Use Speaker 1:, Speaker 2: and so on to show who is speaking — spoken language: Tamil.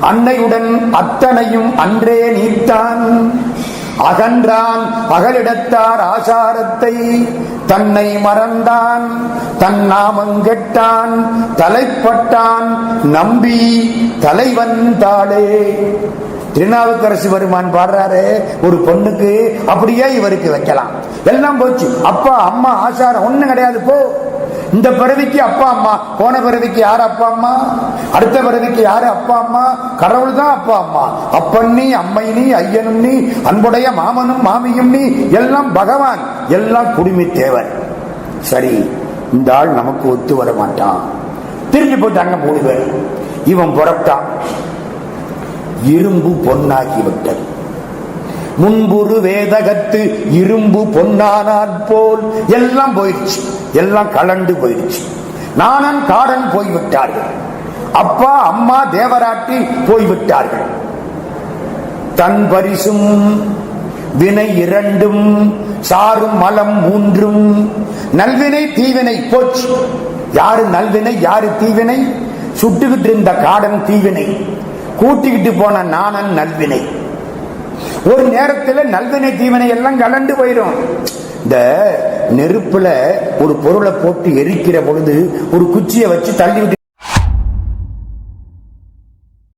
Speaker 1: அன்னையுடன் அத்தனையும் அன்றே நீத்தான். அகன்றான் அகலிடத்தார் ஆசாரத்தை தன்னை மறந்தான் தன் நாமங்கெட்டான் தலைப்பட்டான் நம்பி தலைவன் தாளே. திருநாவுக்கரசு வருமான் பாடுறாரு ஒரு பொண்ணுக்கு அப்படியே இவருக்கு வைக்கலாம். எல்லாம் போச்சு. அப்பா அம்மா ஆசாரம் ஒண்ணும் கிடையாது போ. இந்த பிறவிக்கு அப்பா அம்மா. போன பிறவிக்கு யார் அப்பா அம்மா? அடுத்த பிறவிக்கு யாரு அப்பா அம்மா? கடவுள் தான் அப்பா அம்மா. அப்பன் நீ அம்மை நீ ஐயனும் நீ அன்புடைய மாமனும் மாமியும் நீ எல்லாம் பகவான் எல்லாம் குடிமை தேவன் சரி இந்த ஆள் நமக்கு ஒத்து வர மாட்டான். திரும்பி போட்டாங்க மூணு பேர் இவன் புறப்பட்டான் இரும்பு பொன்னாகி விட்டது. முன்புறு வேதகத்து இரும்பு பொன்னானாற் போல். எல்லாம் போயிடுச்சு. எல்லாம் கலண்டு போயிடுச்சு. நானன் காடன் போய்விட்டார்கள். அப்பா அம்மா தேவராட்டி போய்விட்டார்கள். தன் பரிசும் வினை இரண்டும் சாரும் மலம் மூன்றும். நல்வினை தீவினை போச்சு. யாரு நல்வினை யாரு தீவினை? சுட்டுக்கிட்டு இருந்த காடன் தீவினை. கூட்டிக்கிட்டு போன நாணன் நல்வினை. ஒரு நேரத்தில் நல்வினை தீவனை எல்லாம் கலண்டு போயிடும் இந்த நெருப்புல ஒரு பொருளை போட்டு எரிக்கிற பொழுது ஒரு குச்சியை வச்சு தள்ளி விட்டு